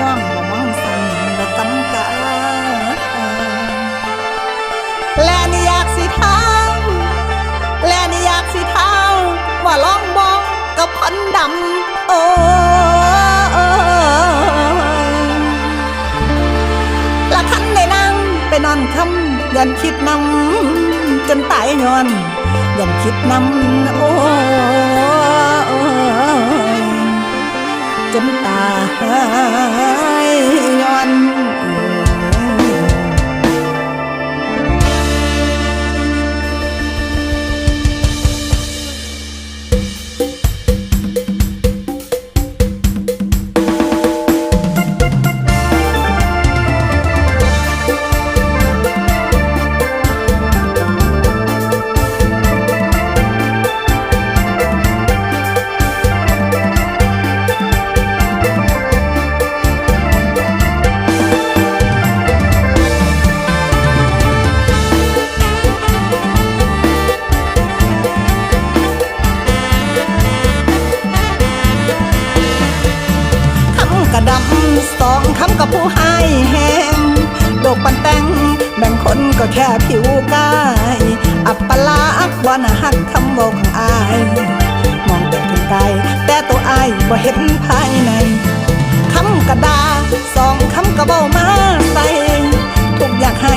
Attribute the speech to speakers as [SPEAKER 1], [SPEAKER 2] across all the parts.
[SPEAKER 1] น้องบ่มองสั่งบ่กำกาและนี่อยากสิเท้าและนี่อยากสิเท้าว่าลองบอกกับคนดำโอ้ละคันได้นั่งไปนอนคำยันคิดนำจนตายย้อนยันคิดนำโอ้ยจนตาย ระดำสองคำกับผู้ให้แหงโดกปันแต่งแบ่งคนก็แค่ผิวกาย อัปปลักวานาหักคำบอกของอาย มองแต่เพียงกายแต่ตัวอายบ่เห็นภายในคำกระดาสองคำกระเบ้ามาใส่ทุกอยากให้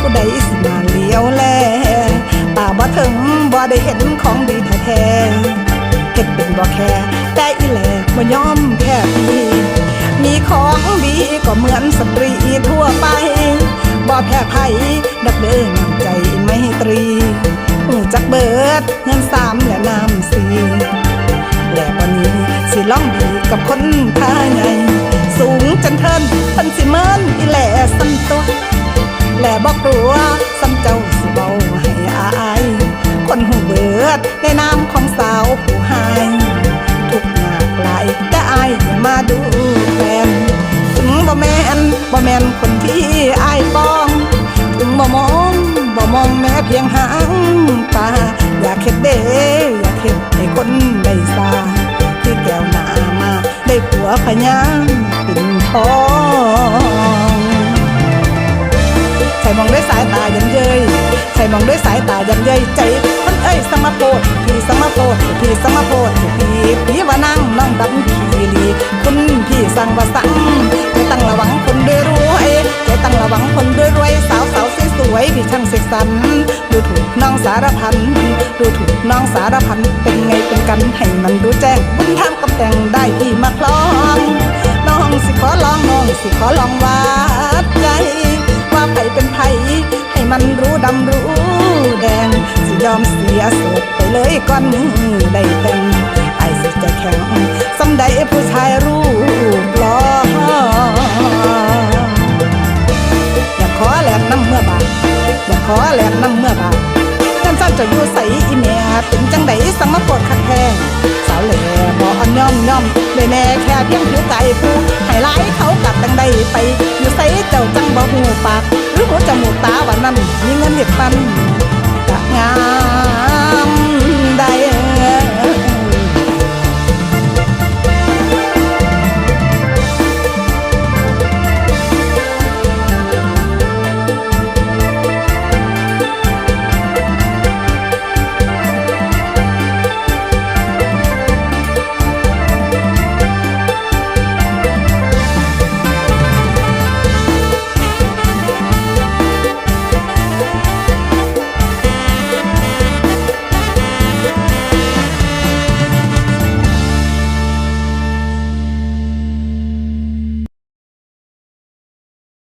[SPEAKER 1] ผู้ใดสิมาเลี้ยวแลตาบ่ถึงบ่ได้เห็นของดีแท้ๆเฮ็ดเป็นบ่แค่แต่อีแหลบ่ยอมแพ้พี่มี ของดีก็เหมือนสตรีทั่วไป บ่แพ้ไผดักเดินน้ำใจไม่ตรีหูจักเบิดเงินสามและน้ำสีและวันนี้สิล่องดีกับคนท่าไงสูงจนเทินพันสิเมินอีแหล่สันตัวและบอกกลัวซ้ำเจ้าสิเบาให้อาย คนหูเบิดในนามขอ ที่อายปอง ถึงบ่มองบ่มองแม้เพียงหางตา อยากเข็ดเด้อยากเข็ดให้คนได้สาที่แก้วหน้ามา ได้ผัวพญางปิ่นทองใส่มองด้วยสายตายันเย้ยใส่มองด้วยสายตายันเย้ยใจคนเอ้ยสมาโพดพี่สมาโพดพี่สมาโพดพี่พี่ว่านั่งน้องดำขี่ลีคุณพี่สั่งว่าสั่ง สกสรรดูถูกน้องสารพัน ดูถูกน้องสารพัน เป็นไงเป็นกันให้มันรู้แจ้ง บุญทากับแต่งได้พี่มาคล้อง น้องสิขอลองน้องสิขอลองวัดใจ ว่าไผเป็นไผให้มันรู้ดำรู้แดง สิยอมเสียสดไปเลยก่อนมือได้แต่งไอ้สิใจแข็งสำใดผู้ชายรู้ อยากขอแหลมน้ำเมื่อบาทจันจันจะอยู่ใสอีแม่เป็นจังใดสังมาปวดคักแท้สาวแหล่บ่อ่อนย่อมย่อมเลยแม่แค่เพียงผิวไก่ผู้ให้ไล่เขากลับจังใดไป อยู่ใสเจ้าจังบ่หูปาก หรือหัวจมูกตาวันนั้นมีเงินเด็ดปันกะงาม